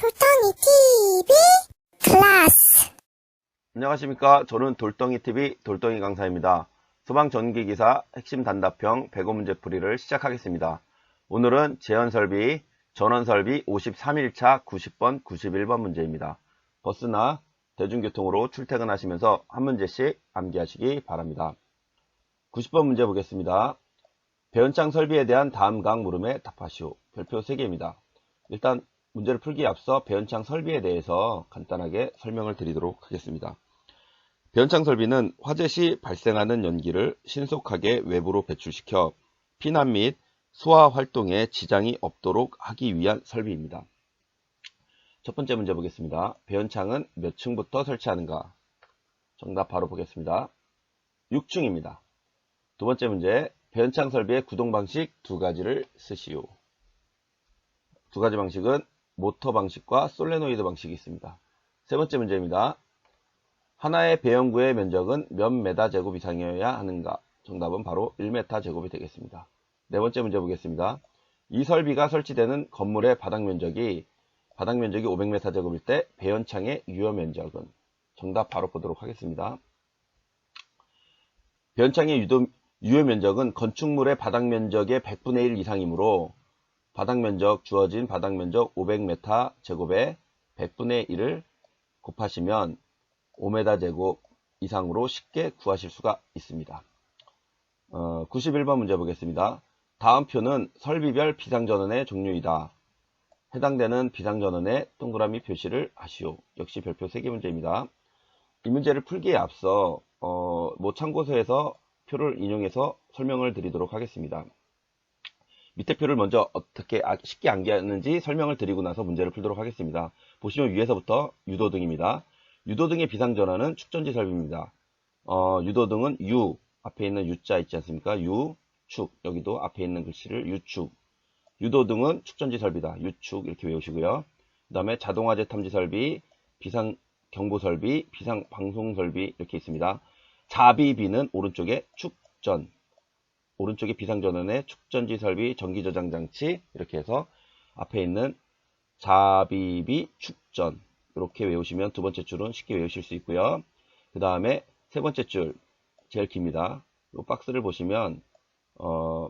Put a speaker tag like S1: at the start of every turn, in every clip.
S1: 돌덩이 TV 클래스
S2: 안녕하십니까. 저는 돌덩이TV 돌덩이 강사입니다. 소방 전기기사 핵심 단답형 105 문제 풀이를 시작하겠습니다. 오늘은 제연설비, 전원설비 53일차 90번, 91번 문제입니다. 버스나 대중교통으로 출퇴근하시면서 한 문제씩 암기하시기 바랍니다. 90번 문제 보겠습니다. 배연창 설비에 대한 다음 강 물음에 답하시오. 별표 3개입니다. 일단 문제를 풀기에 앞서 배연창 설비에 대해서 간단하게 설명을 드리도록 하겠습니다. 배연창 설비는 화재 시 발생하는 연기를 신속하게 외부로 배출시켜 피난 및 소화 활동에 지장이 없도록 하기 위한 설비입니다. 첫 번째 문제 보겠습니다. 배연창은 몇 층부터 설치하는가? 정답 바로 보겠습니다. 6층입니다. 두 번째 문제, 배연창 설비의 구동 방식 두 가지를 쓰시오. 두 가지 방식은 모터 방식과 솔레노이드 방식이 있습니다. 세 번째 문제입니다. 하나의 배연구의 면적은 몇 메다 제곱 이상이어야 하는가? 정답은 바로 1m 제곱이 되겠습니다. 네 번째 문제 보겠습니다. 이 설비가 설치되는 건물의 바닥 면적이 바닥 면적이 500m 제곱일 때 배연창의 유효 면적은 정답 바로 보도록 하겠습니다. 배연창의 유효 면적은 건축물의 바닥 면적의 100분의 1 이상이므로 바닥 면적 주어진 바닥 면적 500m 제곱에 100분의 1을 곱하시면 5m 제곱 이상으로 쉽게 구하실 수가 있습니다. 어, 91번 문제 보겠습니다. 다음 표는 설비별 비상전원의 종류이다. 해당되는 비상전원의 동그라미 표시를 하시오. 역시 별표 3개 문제입니다. 이 문제를 풀기에 앞서 어, 뭐 참고서에서 표를 인용해서 설명을 드리도록 하겠습니다. 밑에 표를 먼저 어떻게 아- 쉽게 암기하는지 설명을 드리고 나서 문제를 풀도록 하겠습니다. 보시면 위에서부터 유도등입니다. 유도등의 비상전원은 축전지 설비입니다. 어, 유도등은 U, 앞에 있는 U자 있지 않습니까? U, 축, 여기도 앞에 있는 글씨를 U축. 유도등은 축전지 설비다. U축 이렇게 외우시고요. 그 다음에 자동화재 탐지 설비, 비상 경보 설비, 비상 방송 설비 이렇게 있습니다. 자비비는 오른쪽에 축전, 오른쪽에 비상전원의 축전지 설비, 전기 저장 장치 이렇게 해서 앞에 있는 자비비 축전 이렇게 외우시면 두 번째 줄은 쉽게 외우실 수 있고요. 그 다음에 세 번째 줄 제일 깁니다. 이 박스를 보시면 어,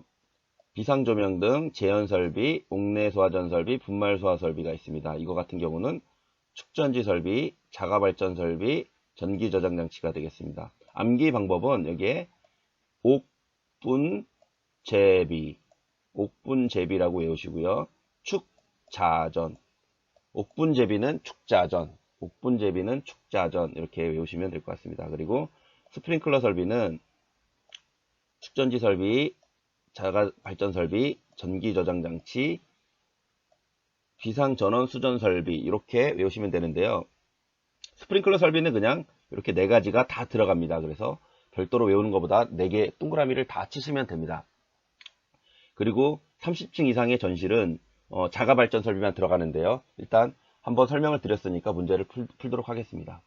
S2: 비상조명 등 제연설비, 옥내 소화전 설비, 분말 소화 설비가 있습니다. 이거 같은 경우는 축전지 설비, 자가발전 설비, 전기 저장 장치가 되겠습니다. 암기 방법은 여기에 옥 분 제비, 옥분 제비라고 외우시고요. 축자전, 옥분 제비는 축자전, 옥분 제비는 축자전 이렇게 외우시면 될 것 같습니다. 그리고 스프링클러 설비는 축전지 설비, 자가 발전 설비, 전기 저장 장치, 비상 전원 수전 설비 이렇게 외우시면 되는데요. 스프링클러 설비는 그냥 이렇게 네 가지가 다 들어갑니다. 그래서 별도로 외우는 것보다 네개 동그라미를 다 치시면 됩니다. 그리고 30층 이상의 전실은 어, 자가 발전 설비만 들어가는데요. 일단 한번 설명을 드렸으니까 문제를 풀, 풀도록 하겠습니다.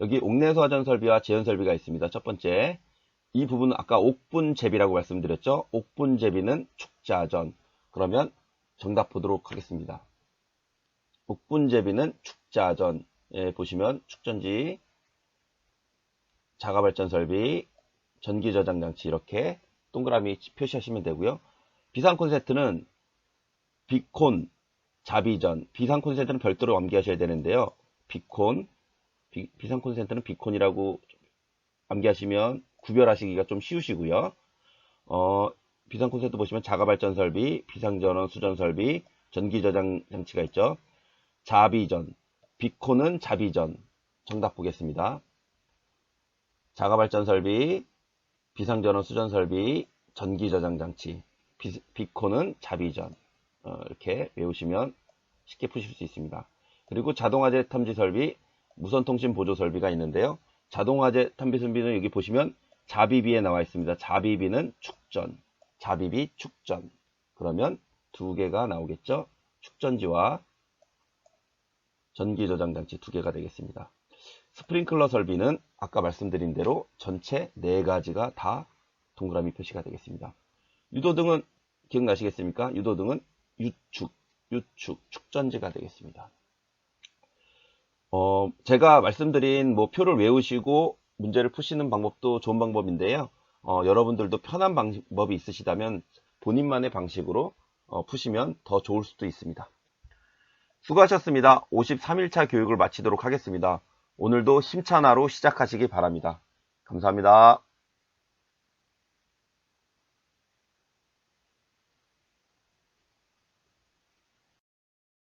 S2: 여기 옥내 소화전 설비와 제연 설비가 있습니다. 첫 번째, 이 부분은 아까 옥분 제비라고 말씀드렸죠. 옥분 제비는 축자전. 그러면 정답 보도록 하겠습니다. 옥분 제비는 축자전. 예, 보시면 축전지, 자가발전 설비, 전기 저장 장치 이렇게 동그라미 표시하시면 되고요. 비상 콘센트는 비콘, 자비전, 비상 콘센트는 별도로 암기하셔야 되는데요. 비콘, 비, 상 콘센트는 비콘이라고 암기하시면 구별하시기가 좀 쉬우시고요. 어, 비상 콘센트 보시면 자가발전 설비, 비상전원 수전 설비, 전기 저장 장치가 있죠. 자비전, 비콘은 자비전. 정답 보겠습니다. 자가발전 설비, 비상전원 수전 설비, 전기 저장 장치, 비, 비콘은 자비전. 어, 이렇게 외우시면 쉽게 푸실 수 있습니다. 그리고 자동화재 탐지 설비, 무선통신 보조 설비가 있는데요. 자동화재 탐지 설비는 여기 보시면 자비비에 나와 있습니다. 자비비는 축전, 자비비 축전. 그러면 두 개가 나오겠죠. 축전지와 전기 저장 장치 두 개가 되겠습니다. 스프링클러 설비는 아까 말씀드린 대로 전체 네 가지가 다 동그라미 표시가 되겠습니다. 유도등은 기억나시겠습니까? 유도등은 유축, 유축, 축전지가 되겠습니다. 어, 제가 말씀드린 뭐 표를 외우시고 문제를 푸시는 방법도 좋은 방법인데요. 어, 여러분들도 편한 방법이 있으시다면 본인만의 방식으로 어, 푸시면 더 좋을 수도 있습니다. 수고하셨습니다. 53일차 교육을 마치도록 하겠습니다. 오늘도 힘찬 하루 시작하시기 바랍니다. 감사합니다.